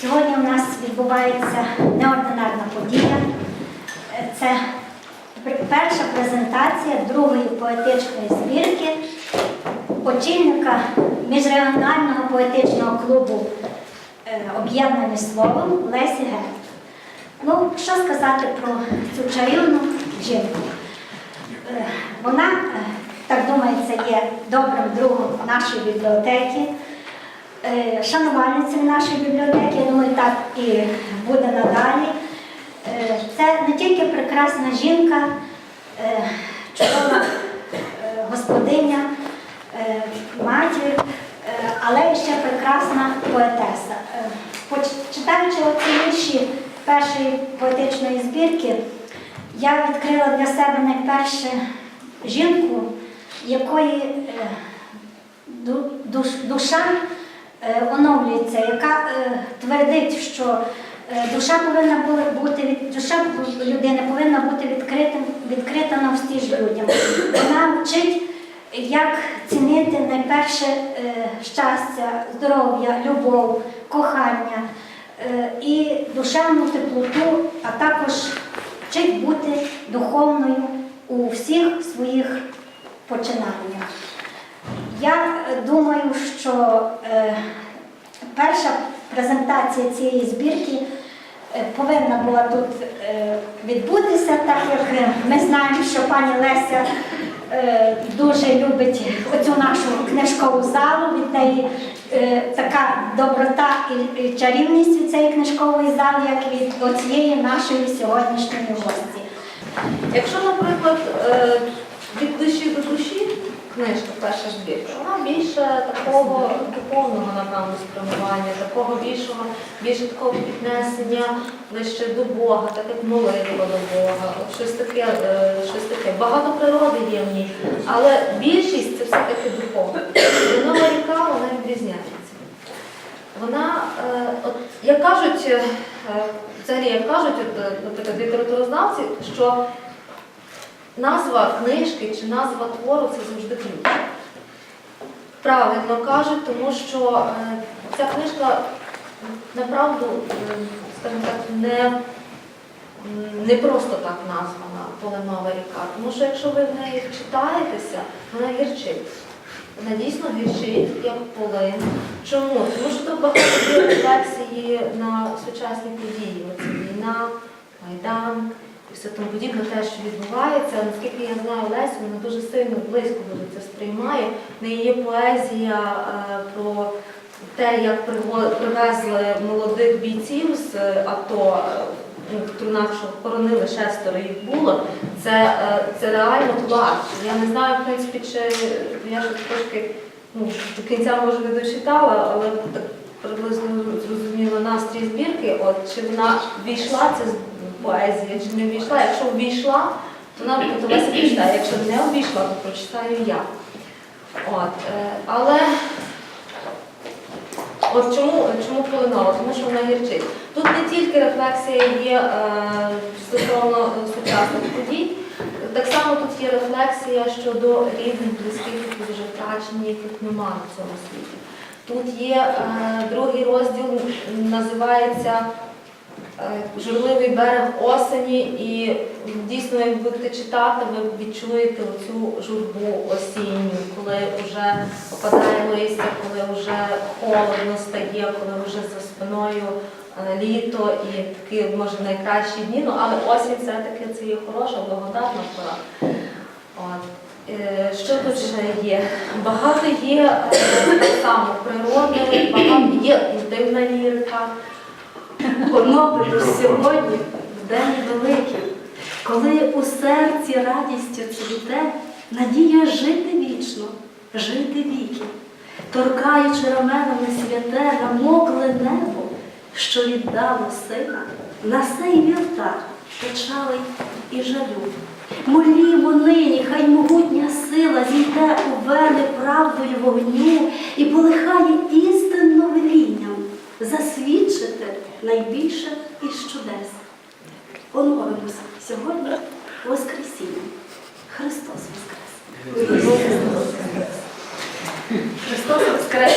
Сьогодні у нас відбувається неординарна подія. Це перша презентація другої поетичної збірки очільника міжрегіонального поетичного клубу е, Об'єднані словом Лесі Герт. Ну, що сказати про цю чарівну жінку? Е, Вона, е, так думається, є добрим другом нашої бібліотеки, е, шанувальницею нашої бібліотеки, я думаю, так і буде надалі. Е, Це не тільки прекрасна жінка, е, чудова господиня, матір, але і ще прекрасна поетеса. Читаючи оці вірші першої поетичної збірки, я відкрила для себе найперше жінку, якої ду- душ- душа оновлюється, яка е, твердить, що е, душа повинна бути душа людини повинна бути відкритим, відкрита навстіж людям. Вона вчить, як цінити найперше е, щастя, здоров'я, любов, кохання е, і душевну теплоту, а також вчить бути духовною у всіх своїх починаннях. Я е, думаю, що е, перша презентація цієї збірки е, повинна була тут е, відбутися, так як е, ми знаємо, що пані Леся е, дуже любить оцю нашу книжкову залу. Від неї е, така доброта і, і чарівність від цієї книжкової зали, як від оцієї нашої сьогоднішньої гості. Якщо, наприклад, від душі до душі книжка, перша збірка, вона більше такого духовного, напевно, спрямування, такого більшого, більше такого піднесення ближче до Бога, так як молитва до Бога, от щось таке, е, щось таке. Багато природи є в ній, але більшість це все-таки духовне. Нова ріка вона відрізняється. Вона, е, от, як кажуть, е, взагалі, як кажуть, от, наприклад, літературознавці, що назва книжки чи назва твору це завжди ключ. Правильно кажуть, тому що е, ця книжка направду, е, скажімо так, не, не просто так названа Поленова ріка. Тому що якщо ви в неї вчитаєтеся, вона гірчить. Вона дійсно гірчить, як полин. Чому? Тому що тут багато рефлексії на сучасні події. Війна, Майдан і все тому подібне, те, що відбувається. Наскільки я знаю Лесю, вона дуже сильно близько дуже це сприймає. В неї є поезія е, про те, як привезли молодих бійців з е, АТО. е, в трунах, що хоронили шестеро їх було, це, це реально плач. Я не знаю, в принципі, чи я ж трошки ну, до кінця може не дочитала, але так приблизно зрозуміла настрій збірки. От чи вона війшла це поезія, чи не війшла. Якщо ввійшла, то вона то Леся прочитає. Якщо не увійшла, то прочитаю я. От, е, але От чому, чому полинова? Тому що вона гірчить. Тут не тільки рефлексія є е, стосовно е, сучасних подій, так само тут є рефлексія щодо рідних, близьких, які вже втрачені, яких немає в цьому світі. Тут є другий розділ, називається Журливий берег осені, і дійсно, як будете читати, ви відчуєте оцю журбу осінню, коли вже опадає листя, коли вже холодно стає, коли вже за спиною е, літо і такі, може, найкращі дні, ну, але осінь все-таки це є хороша, благодатна пора. От. Е, Що тут ще є? Багато є е, так само природи, багато є інтимна лірика. Конопелю сьогодні в день великий, коли у серці радістю цвіте, надія жити вічно, жити віки, торкаючи раменами святе, намокле небо, що віддало сина на сей вівтар печалий і жалю. Молімо нині, хай могутня сила зійде у вени правдою вогню і полихає істинно велінням засвідчити найбільше із чудес. Поновимося сьогодні Воскресіння. Христос Воскрес! Христос Воскрес!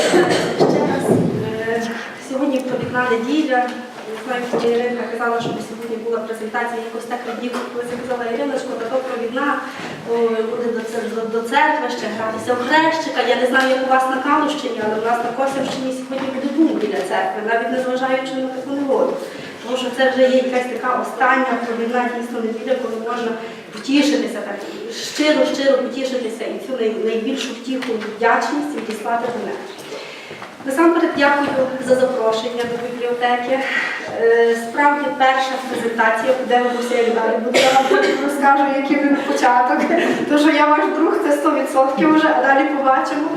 Ще раз е, сьогодні привітаю неділя. Не знаю, чи Ірина казала, що сьогодні була презентація, якось так раділа, коли сказала Іриночко, та то о, буде до, цер- до, до церкви ще гратися у хрещика. Я не знаю, як у вас на Калущині, але у нас на Косівщині сьогодні буде бум біля церкви, навіть незважаючи на таку негоду. Тому що це вже є якась така остання провідна дійсно неділя, коли можна втішитися, так щиро, щиро потішитися і цю найбільшу втіху вдячність відіслати до неба. Насамперед дякую за запрошення до бібліотеки. Е, Справді перша презентація, подивимося, як далі буде. Я вам розкажу, який він початок. Тому що я ваш друг, це 100% вже, а далі побачимо.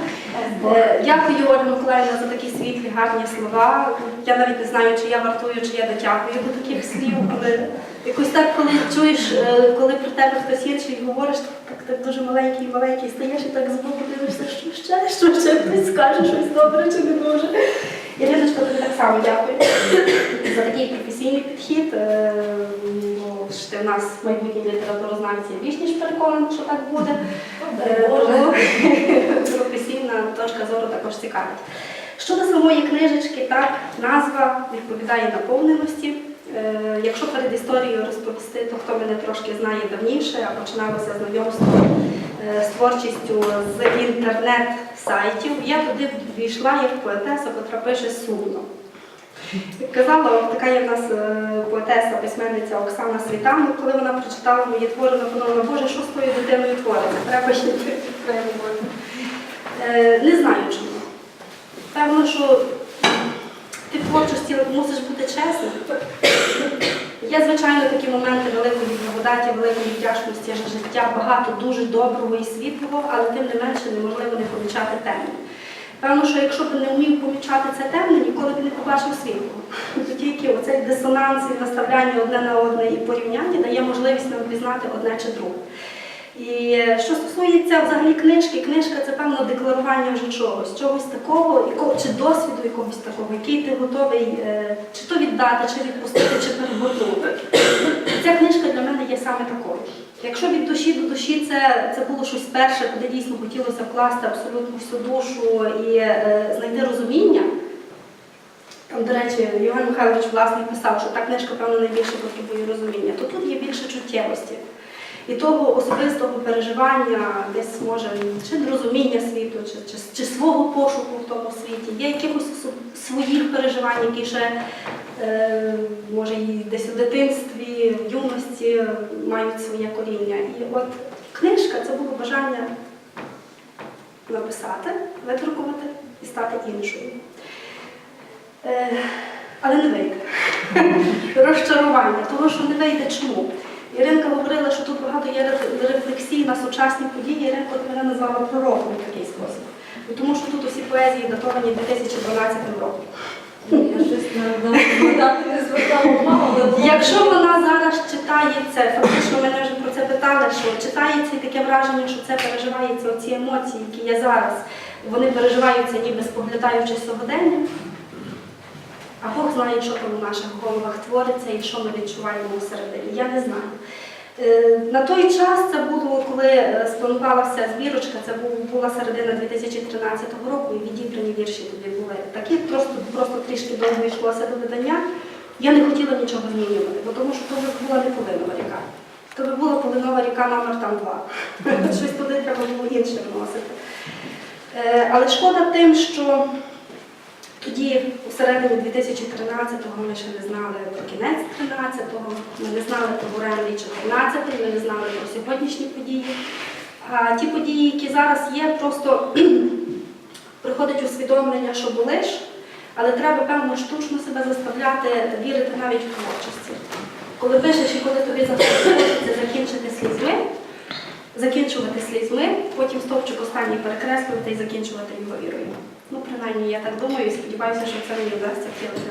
Е, Дякую, Ольга Миколаївна, за такі світлі, гарні слова. Я навіть не знаю, чи я вартую, чи я дотягую до таких слів, але якось так, коли чуєш, е, коли про тебе хтось інший говориш, так, так дуже маленький, маленький стаєш і так збоку дивишся, що ще, що ще хтось скаже щось добре чи не дуже. Іриночка, тобі так само дякую за такий професійний підхід. Е, бо ж ти в нас майбутній літературознавці більш ніж переконані, що так буде. Е, точка зору також цікавить. Щодо самої книжечки, так, назва відповідає наповненості. Е, Якщо перед історією розповісти, то хто мене трошки знає давніше, а починалося знайомство е, з творчістю з інтернет-сайтів, я туди ввійшла як поетеса, котра пише сумно. Казала, така є в нас е, поетеса, письменниця Оксана Світанок, коли вона прочитала мої твори, вона подумала, Боже, що з тою дитиною твориться? Треба ще підтримувати. Е, Не знаю чому. Певно, що ти в творчості мусиш бути чесним. Є, звичайно, такі моменти великої благодаті, великої вдячності життя, багато дуже доброго і світлого, але тим не менше неможливо не помічати темне. Певно, що якщо б не вмів помічати це темне, ніколи б не побачив світлого. То тільки оцей дисонанс і наставляння одне на одне і порівняння дає можливість нам пізнати одне чи друге. І е, що стосується взагалі книжки, книжка це певно декларування вже чогось, чогось такого, чи досвіду якогось такого, який ти готовий е, чи то віддати, чи відпустити, чи перегорнути. Ця книжка для мене є саме такою. Якщо від душі до душі це, це було щось перше, куди дійсно хотілося вкласти абсолютно всю душу і е, знайти розуміння. Там, до речі, Євген Михайлович власне писав, що та книжка, певно, найбільше потребує розуміння, то тут є більше чуттєвості. І того особистого переживання, десь може чи розуміння світу, чи, чи, чи свого пошуку в тому світі, є якихось своїх переживань, які ще е, може і десь у дитинстві, в юності мають своє коріння. І от книжка це було бажання написати, видрукувати і стати іншою. Е, але не вийде. Розчарування, того, що не вийде чому. Іринка говорила, що тут багато є рефлексій на сучасні події. Іринка от мене назвала пророком в такий спосіб. Тому що тут усі поезії датовані 2012 роком. Я щось на на дати не звертала увагу, Якщо вона зараз читає це, фактично мене вже про це питали, що читається і таке враження, що це переживається, оці емоції, які є зараз, вони переживаються ніби споглядаючи сьогодення. А Бог знає, що там у наших головах твориться і що ми відчуваємо всередині. Я не знаю. Е, На той час це було, коли е, спланувалася збірочка, це була середина 2013 року, і відібрані вірші тоді були такі, просто, просто трішки довго йшлося до видання. Я не хотіла нічого змінювати, бо тому що то вже була не полинова ріка. То би була полинова ріка номер там два. Щось туди треба було інше вносити. Е, Але шкода тим, що тоді, у середині 2013-го, ми ще не знали про кінець 13-го, ми не знали про буревний 14-й, ми не знали про сьогоднішні події. А ті події, які зараз є, просто приходить усвідомлення, що були ж, але треба, певно, штучно себе заставляти вірити навіть в творчості. Коли пишеш і коли тобі захочеться закінчити слізьми, закінчувати слізьми, потім стовпчик останній перекреслювати і закінчувати його вірою. Ну, принаймні, я так думаю і сподіваюся, що це мені вдасться втілити.